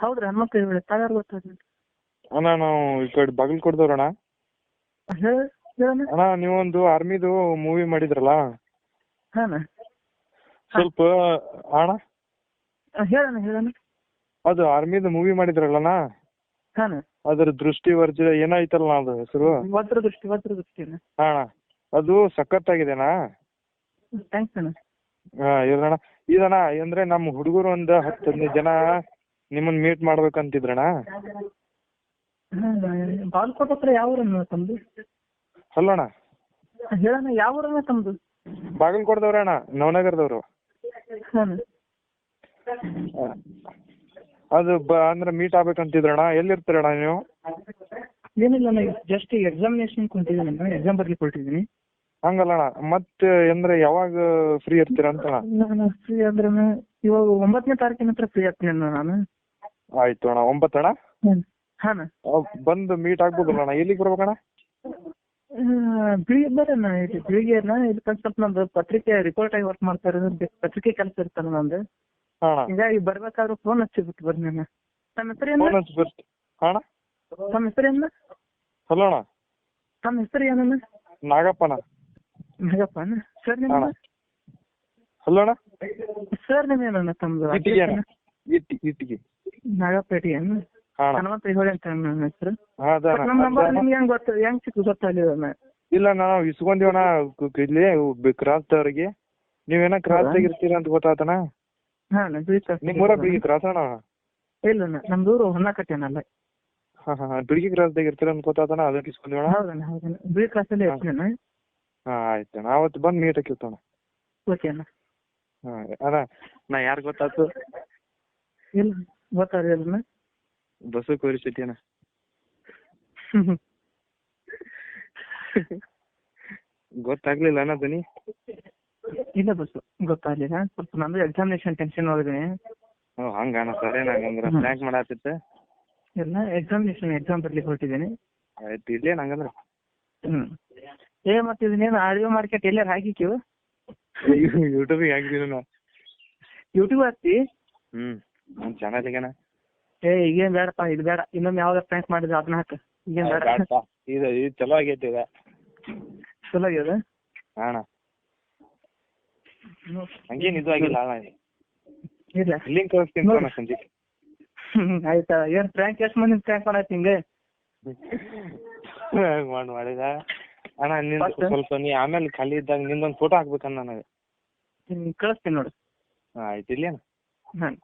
ಹೌದ್ರಿ ಹನುಮಂತ ಹೇಳಿ ತಾವ್ಯಾರು ಗೊತ್ತಾಗ್ಲಿ ಅಣ್ಣ ನಾವು ಈ ಕಡೆ ಬಾಗಲಕೋಟದವ್ರಣ್ಣ ಹೇಳ ಹೇಳಣ್ಣ. ಅಣ್ಣ ನೀವೊಂದು ಆರ್ಮಿದು ಮೂವಿ ಮಾಡಿದ್ರಲ್ಲ? ಹಾಂ ಸ್ವಲ್ಪ ಅಣ್ಣ? ಹೇಳಣ್ಣ ಹೇಳಣ್ಣ. ಅದು ಆರ್ಮಿದು ಮೂವಿ ಮಾಡಿದ್ರಲ್ಲಣ್ಣ? ಹಾನ. ಅದ್ರ ದೃಷ್ಟಿ ವರ್ಜ ಏನಾಯ್ತಲ್ಲ ಅದು ಹೆಸರು? ವಜ್ರ ದೃಷ್ಟಿ ವಜ್ರ ದೃಷ್ಟಿ ಅಣ್ಣ. ಅಣ್ಣ. ಅದು ಸಖತ್ತಾಗಿದೆನಾ ಥ್ಯಾಂಕ್ಸ್ ಅಣ್ಣ. ಹಾ ಇಲ್ಲಣ್ಣ ಇದಣ್ಣ ಅಂದ್ರೆ ನಮ್ಮ ಹುಡುಗರು ಒಂದು ಹತ್ತು ಹದಿನೈದು ಜನ ನಿಮ್ಮನ್ನ ಮೀಟ್ ಮಾಡ್ಬೇಕಂತಿದ್ರಣ್ಣ ಬಾಲ್ಕೋಟ್ ಹತ್ರ ಯಾವ ಊರಣ್ಣ ತಮ್ಮದು ಅಲ್ಲಣ್ಣ. ಹೇಳಣ್ಣ ಯಾವ ಊರಣ್ಣ ತಮ್ಮದು ಬಾಗಲಕೋಟದವ್ರಣ್ಣ ನವನಗರದವ್ರು. ಅದು ಅಂದ್ರೆ ಮೀಟ್ ಆಗ್ಬೇಕಂತಿದ್ರಣ್ಣ ಎಲ್ಲಿರ್ತೀರಣ್ಣ ನೀವು? ಏನಿಲ್ಲ ಅಣ್ಣ ಜಸ್ಟ್ ಎಕ್ಸಾಮಿನೇಷನ್ ಕುಂತಿದ್ದೀನಿ ಅಣ್ಣ ಎಕ್ಸಾಮ್ ಬರ್ಲಿಕ್ಕೆ ಹೊರಟಿದ್ದೀನಿ. ಹಂಗಲ್ಲಣ್ಣ ಮತ್ತೆ ಅಂದ್ರೆ ಯಾವಾಗ ಫ್ರೀ ಇರ್ತೀರ ಅಂತಣ್ಣ? ನಾನು ಫ್ರೀ ಅಂದ್ರೆ ಇವಾಗ ಒಂಬತ್ತನೇ ತಾರೀಕಿನ ಹತ್ರ ಫ್ರೀ ಆಗ್ತೀನಿ ಅಣ್ಣ ನಾನು. ಆಯ್ತು ಅಣ್ಣ ಒಂಬತ್ತಣ್ಣ ಅಣ್ಣ? ಹಾಂ ಬಂದು ಮೀಟ್ ಆಗ್ಬೋದಲ್ಲ ಅಣ್ಣ ಎಲ್ಲಿಗೆ ಬರ್ಬೇಕಣ್ಣ? ಬೆಳಿಗ್ಗೆ ಬರೋಣ ಇಲ್ಲಿ ಬೆಳಿಗ್ಗೆ ಅಣ್ಣ ಇಲ್ಲಿ ಸ್ವಲ್ಪ ನಂದು ಪತ್ರಿಕೆ ರಿಪೋರ್ಟ್ ಆಗಿ ವರ್ಕ್ ಮಾಡ್ತಾ ಇರೋದು ಪತ್ರಿಕೆ ಕೆಲಸ ಇರ್ತಲ್ಲ ನಂದು ಹಿಂಗಾಗಿ ಬರ್ಬೇಕಾದ್ರೆ ಫೋನ್ ಹಚ್ಚಿಬಿಟ್ಟು ಬರ್ರಿ ನಾನು ತಮ್ಮ ಹೆಸರು ಏನು? ಅಣ್ಣ. ತಮ್ಮ ಹೆಸರು ಏನು? ಹಲೋ ಅಣ್ಣ. ತಮ್ಮ ಹೆಸರು ಏನಣ್ಣ ನಾಗಪ್ಪಣ್ಣ ನಾಗಪ್ಪ ಅಣ್ಣ. ಸರ್ ಅಣ್ಣ. ನಿಮ್ಮ ಹಲೋ ಅಣ್ಣ. ಸರ್ ನಿಮ್ಮ ಏನಣ್ಣ ತಮ್ಮದು ಇಟ್ಟಿಗೆ ಇಟ್ಟಿಗೆ ನಾಗಪೇಟೆ ಏನ್? ಹನುಮಂತ ಹೇಳಿ ಅಂತ ನನ್ನ ಹೆಸರು. ನಮ್ಮ ನಂಬರ್ ನಿಮ್ಗೆ ಹೆಂಗ್ ಗೊತ್ತ ಹೆಂಗ್ ಸಿಕ್ಕು ಗೊತ್ತಾಗಲಿಲ್ಲ ಇಲ್ಲ ನಾವು ಕು- ಇಲ್ಲಿ ಕ್ರಾಸ್ ಅವ್ರಿಗೆ ನೀವೇನ ಕ್ರಾಸ್? ಇರ್ತೀರ ಅಂತ ಗೊತ್ತಾತನ ಕ್ರಾಸ್ ನಿಮ್ಮ ಊರ ಬಿಳಿಗಿ ಕ್ರಾಸ್ ಅಣ್ಣ. ಇಲ್ಲ ನಮ್ದು ಊರು ಹೊನ್ನಕಟ್ಟೆನಲ್ಲ ಹಾ ಹಾ ಬಿಳಿಗಿ ಕ್ರಾಸ್ದಾಗ ಇರ್ತೀರ ಅಂತ ಗೊತ್ತಾತನ ಅದಕ್ಕೆ ಇಸ್ಕೊಂದಿವಣ್ಣ ಹೌದಣ್ಣ ಹೌದಣ್ಣ. ಬಿಳಿ ಕ್ರಾಸಲ್ಲಿ ಇರ್ತೀನಿ ಅಣ್ಣ. ಹಾ ಆಯ್ತು ಅಣ್ಣ. ಅವತ್ತು ಬಂದು ಮೀಟ್ ಹಾಕಿರ್ತಣ್ಣ ಓಕೆ ಅಣ್ಣ. ಹಾ ಅಣ್ಣ ನಾ ಯಾರು ಗೊತ್ತಾತು? ಇಲ್ಲ. ಗೊತ್ತಾಗಲಿಲ್ಲ ಅಣ್ಣ ಬಸವ ಕೋರಿ ಅಣ್ಣ ಗೊತ್ತಾಗ್ಲಿಲ್ಲ ಅಣ್ಣ ಧ್ವನಿ. ಇಲ್ಲ ಬಸ್ ಗೊತ್ತಾಗ್ಲಿಲ್ಲ. ಸ್ವಲ್ಪ ನಂದು ಎಕ್ಸಾಮಿನೇಷನ್ ಟೆನ್ಷನ್ ಒಳಗಡೆ ಓ ಹಂಗ ಅಣ್ಣ ಸರಿ ಹ್ಮ್. ಪ್ಲ್ಯಾಂಕ್ ಮಾಡಾತಿತ್ತು ಎಲ್ಲ ಎಕ್ಸಾಮಿನೇಷನ್ ಎಕ್ಸಾಮ್ ಬರ್ಲಿಕ್ಕೆ ಹೊರಟಿದ್ದೀನಿ. ಆಯ್ತು ಇಲ್ಲೇ ನಂಗಂದ್ರ ಹ್ಮ್. ಏ ಮತ್ತೆ ಇದನ್ನೇನು ಆಡಿಯೋ ಮಾರ್ಕೆಟ್ ಎಲ್ಲಾರು ಹಾಕಿಕ್ಕಿವು ಯೂಟ್ಯೂಬಿಗೆ ಹಾಕಿದ್ದೀನಿ ಯೂಟ್ಯೂಬ್ ಹಾಕ್ತಿ? ಹ್ಮ್. ನನ್ನ ಚಾನಲ್ಗೇನ ಏ ಈಗೇನ್ ಬೇಡಪ್ಪ ಇದು ಬೇಡ. ಇನ್ನೊಮ್ಮೆ ಯಾವ್ದಾರ ಪ್ರ್ಯಾಂಕ್ ಮಾಡಿದ್ರೆ ಅದನ್ನ ಹಾಕ. ಈಗೇನ್ ಬೇಡ. ಇದು ಇದು ಚಲೋ ಆಗೈತಿ ಇದ ಚಲೋ ಆಗ್ಯದ? ಅಣ್ಣ ಹಂಗೇನ್ ಇದು ಆಗಿಲ್ಲ ಅಣ್ಣ ಇಲ್ಲ. ಲಿಂಕ್ ಕಳಿಸ್ತೀನಿ ಅಣ್ಣ ಸಂಜೆ ಆಯ್ತಾ? ಏನ್ ಪ್ರ್ಯಾಂಕ್ ಎಷ್ಟು ಮಂದಿ ಪ್ರ್ಯಾಂಕ್ ಮಾಡತ್ತಿ ಹಿಂಗೆ? ಮಾಡ್ ಮಾಡಿದ. ಅಣ್ಣ ನಿಂದು ಸ್ವಲ್ಪ ನೀ ಆಮೇಲೆ ಖಾಲಿ ಇದ್ದಾಗ ನಿಂದೊಂದು ಫೋಟೋ ಹಾಕ್ಬೇಕಣ್ಣ ನನಗೆ. ಕಳಿಸ್ತೀನಿ ನೋಡು. ಆಯ್ತು ಇಲ್ಲೇನ ಹಾಂ.